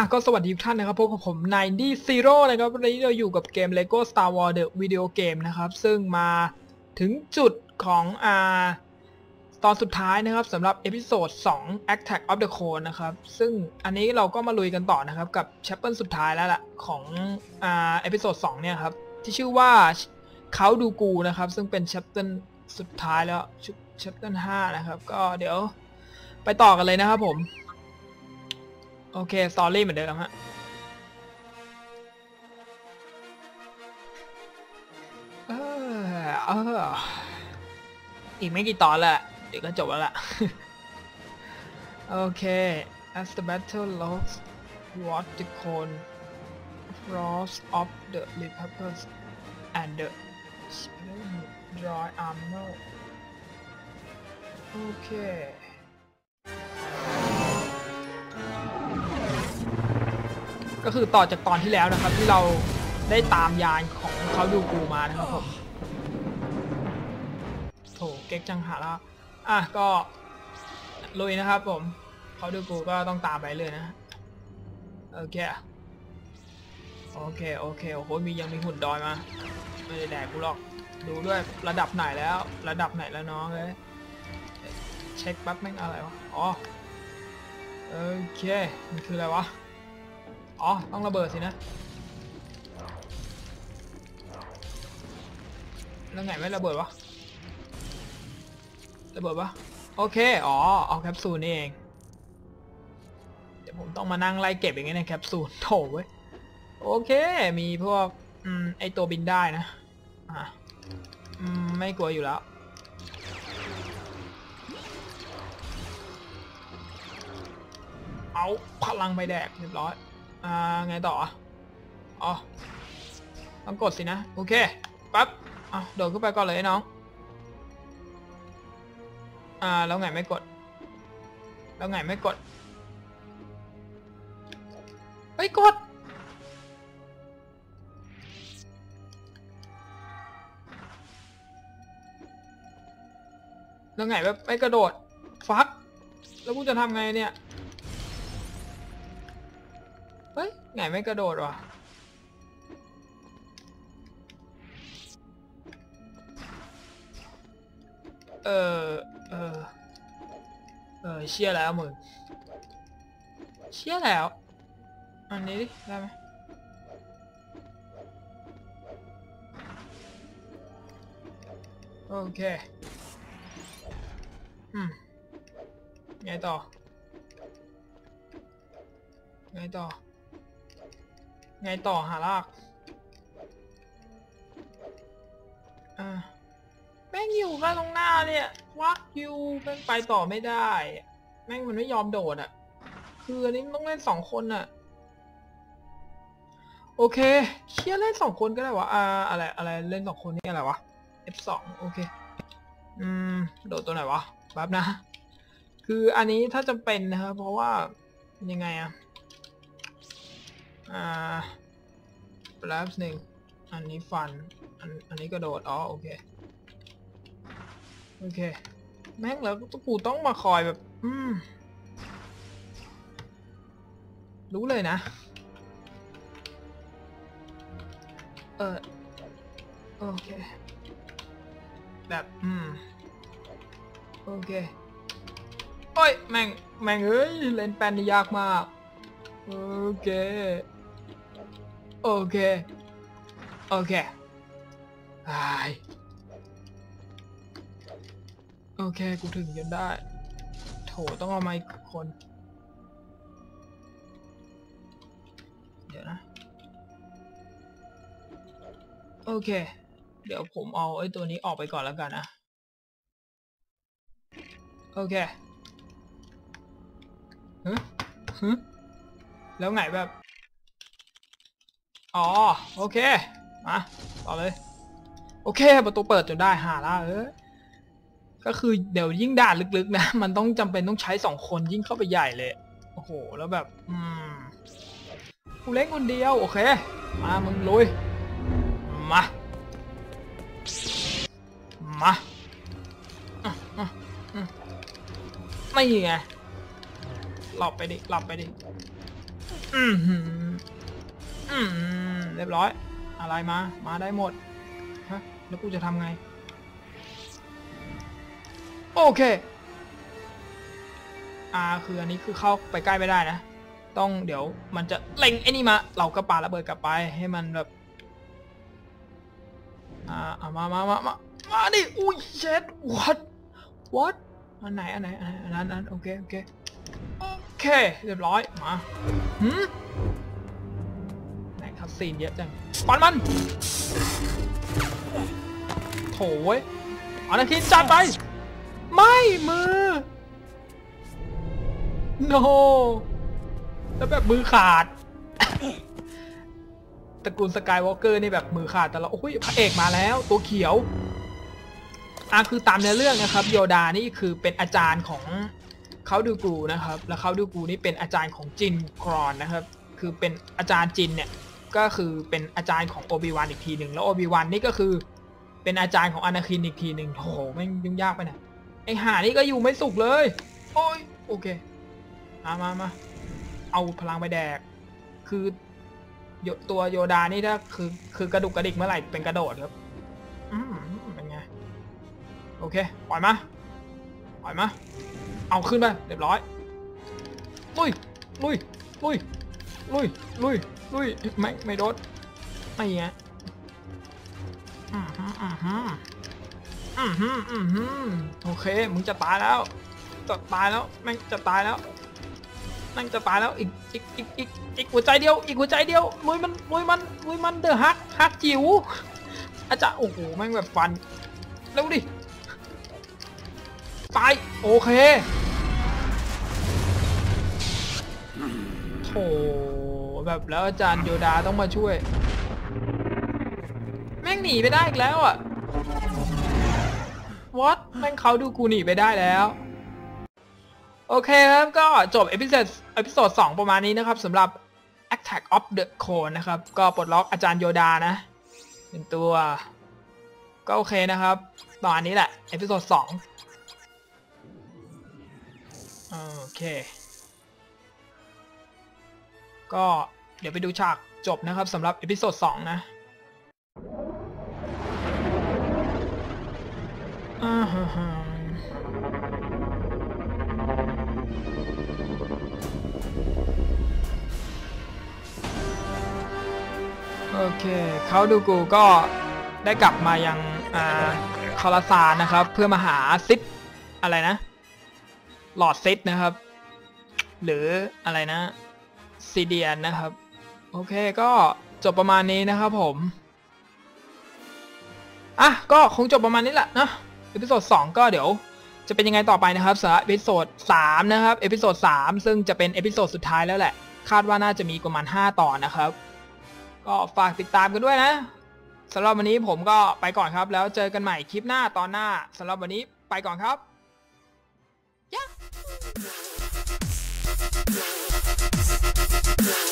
อะก็สวัสดีทุกท่านนะครับพบกับผมนายดี้ซีโร่นะครับวันนี้เราอยู่กับเกม LEGO Star Wars The Video Game นะครับ ซึ่งมาถึงจุดของอ่าตอนสุดท้ายนะครับสำหรับเอพิโซด2 Attack of the Clone นะครับ ซึ่งอันนี้เราก็มาลุยกันต่อนะครับ กับแชปเปิลสุดท้ายแล้วล่ะ ของอ่าเอพิโซด2เนี่ยครับ ที่ชื่อว่าเขาดูกูนะครับ ซึ่งเป็นแชปเปิลสุดท้ายแล้วแชปเปิล5นะครับ ก็เดี๋ยวไปต่อกันเลยนะครับผม โอเคสตอรี่เหมือนเดิมฮะ เออเออ อีกไม่กี่ตอนแหละเดี๋ยวก็จบแล้วล่ะ โอเค as the battle logs what the cone frost of the republic and the dry armor โอเค ก็คือต่อจากตอนที่แล้วนะครับ ที่เราได้ตามยานของเขาดูกูมานะครับผมโถเก๊กจังหาละอะก็ลุยนะครับผมเขาดูกูก็ต้องตามไปเลยนะโอเคโอเคโอเคโอ้โหมียังมีหุ่นดอยมาไม่ได้แดกกูหรอกดูด้วยระดับไหนแล้ว ระดับไหนแล้วน้องเลยเช็คแป๊บแม่งอะไรวะอ๋อโอเคมันคืออะไรวะ อ๋อ ต้องระเบิดสินะ แล้วไงไม่ระเบิดวะ ระเบิดวะ โอเค อ๋อ เอาแคปซูลนี่เอง เดี๋ยวผมต้องมานั่งไล่เก็บอย่างเงี้ยในแคปซูลโถเว้ย โอเค มีพวก อืม ไอตัวบินได้นะ อะอืม ไม่กลัวอยู่แล้วเอาพลังไปแดกเรียบร้อย อ่าไงต่ออ๋อต้องกดสินะ โอเคปั๊บอะโดดขึ้นไปก่อนเลยน้อง อ่า แล้วไงไม่กด แล้วไงไม่กดเฮ้ยกด แล้วไงแบบไม่กระโดด ฟัก แล้วกูจะทำไงเนี่ย ฮ้ยไงไม่กระโดดวะเออเออเออเชี่ยแล้วมึงเชี่ยแล้วอันนี้ดิได้ไหมโอเคอืมไงต่อไงต่อ ไงต่อหาลากอ่าแม่งอยู่กันตรงหน้าเนี่ยวักอยู่แม่งไปต่อไม่ได้ แม่งมันไม่ยอมโดดอะ่ะ คืออันนี้ต้องเล่นสองคนอะ่ะ โอเคเชียร์เล่นสองคนก็ได้วะอ่าอะไรอะไรเล่นสองคนนี่อะไรวะ F2 โอเค อืม โดดตัวไหนวะแป๊บนะ คืออันนี้ถ้าจำเป็นนะครับเพราะว่ายังไงอะ อ่าแป๊บหนึ่งอันนี้ฟัน อัน อันนี้กระโดด อ๋อ โอเค โอเค แม่งแล้วกูต้องมาคอยแบบ อืม รู้เลยนะ เออ โอเค แบบ อืม โอเคโอ้ย แม่ง แม่งเอ้ย เล่นแปนนี่ยากมาก โอเค โอเค โอเคไอโอเค กูถึงจนได้ โถต้องเอาไมค์คน เดี๋ยวนะ โอเค เดี๋ยวผมเอาไอ้ตัวนี้ออกไปก่อนแล้วกันนะ โอเคฮึฮึแล้วไงแบบ อ๋อโอเคมาต่อเลย โอเคประตูเปิดจนได้หาละเออก็คือเดี๋ยวยิ่งด่านลึกๆนะ มันต้องจำเป็นต้องใช้สองคนยิ่งเข้าไปใหญ่เลยโอ้โหแล้วแบบ อืมกูเล่นคนเดียวโอเค มามึงลุยมามาไม่ไงหลับไปดิหลับไปดิอืม อืมเรียบร้อย อะไรมา มาได้หมด ฮะ แล้วกูจะทำไง โอเคอ่าคืออันนี้คือเข้าไปใกล้ไม่ได้นะ ต้องเดี๋ยวมันจะเล็งไอ้นี่มา เราก็ปาระเบิดกลับไปให้มันแบบ อ่าเอามามามามามาดิอุ้ยเช็ด what what อันไหนอันไหนอันไหนอันนั้นอันนั้นโอเคโอเคโอเคเรียบร้อยมาหืม ซีนเยอะจังปันมันโถเว้ยเอานาทีจัดไป ไม่มือ no แล้วแบบมือขาดตระกูลสกายวอล์กเกอร์นี่แบบมือขาดแต่ละโอ้ยพระเอกมาแล้ว ตัวเขียวอะคือตามเนื้อเรื่องนะครับโยดานี่คือเป็นอาจารย์ของเขาดูกูนะครับ แล้วเขาดูกูนี่เป็นอาจารย์ของจินกรอนนะครับ คือเป็นอาจารย์จินเนี่ย ก็คือเป็นอาจารย์ของโอบิวันอีกทีหนึ่งแล้วโอบิวันนี่ก็คือเป็นอาจารย์ของอนาคินอีกทีหนึ่งโหแม่งยุ่งยากไปน่อยไอหานี่ก็อยู่ไม่สุขเลย โอ้ยโอเคมามามาเอาพลังไปแดก คือโยตัวโยดานี่ถ้าคือคือกระดุกกระดิกเมื่อไหร่เป็นกระโดดครับ อืมเป็นไง โอเคปล่อยมาปล่อยมาเอาขึ้นไปเรียบร้อยลุยลุยลุยลุยลุย ลุยไม่ไม่โดนไม่เงี้ยอืมฮึอืมฮึอืมฮึอืมฮึโอเคมึงจะตายแล้วจะตายแล้วแม่งจะตายแล้วแม่งจะตายแล้วอีกอีกอีกอีกอีกหัวใจเดียว อีกหัวใจเดียวลุยมันลุยมันลุยมันเดอะฮักฮักจิ๋วอาจารย์โอ้โหแม่งแบบฟันเร็วดิตายโอเคโถ แบบแล้วอาจารย์โยดาต้องมาช่วย แม่งหนีไปได้อีกแล้วอะ what แม่งเขาดูกูหนีไปได้แล้ว โอเคครับก็จบเอพิโซดเอพิโซดสองประมาณนี้นะครับสำหรับ Attack of the Clone นะครับ ก็ปลดล็อกอาจารย์โยดานะเป็นตัว ก็โอเคนะครับประมาณนี้แหละ เอพิโซดสองโอเค ก็เดี๋ยวไปดูฉากจบนะครับสำหรับเอพิโซด2นะอ่าฮะฮะโอเคเขาดูกูก็ได้กลับมายังอ่าคาราซานนะครับ เพื่อมาหาซิดอะไรนะ หลอดซิดนะครับ หรืออะไรนะ ซีเดียนนะครับ โอเคก็จบประมาณนี้นะครับผม อะ ก็คงจบประมาณนี้แหละนะเอพิโซด2ก็เดี๋ยว จะเป็นยังไงต่อไปนะครับสำหรับเอพิโซด3นะครับเอพิโซด3ซึ่งจะเป็นเอพิโซดสุดท้ายแล้วแหละ คาดว่าน่าจะมีประมาณ5ตอนนะครับ ก็ฝากติดตามกันด้วยนะสำหรับวันนี้ผมก็ไปก่อนครับ แล้วเจอกันใหม่คลิปหน้าตอนหน้าสำหรับวันนี้ไปก่อนครับ Yeah.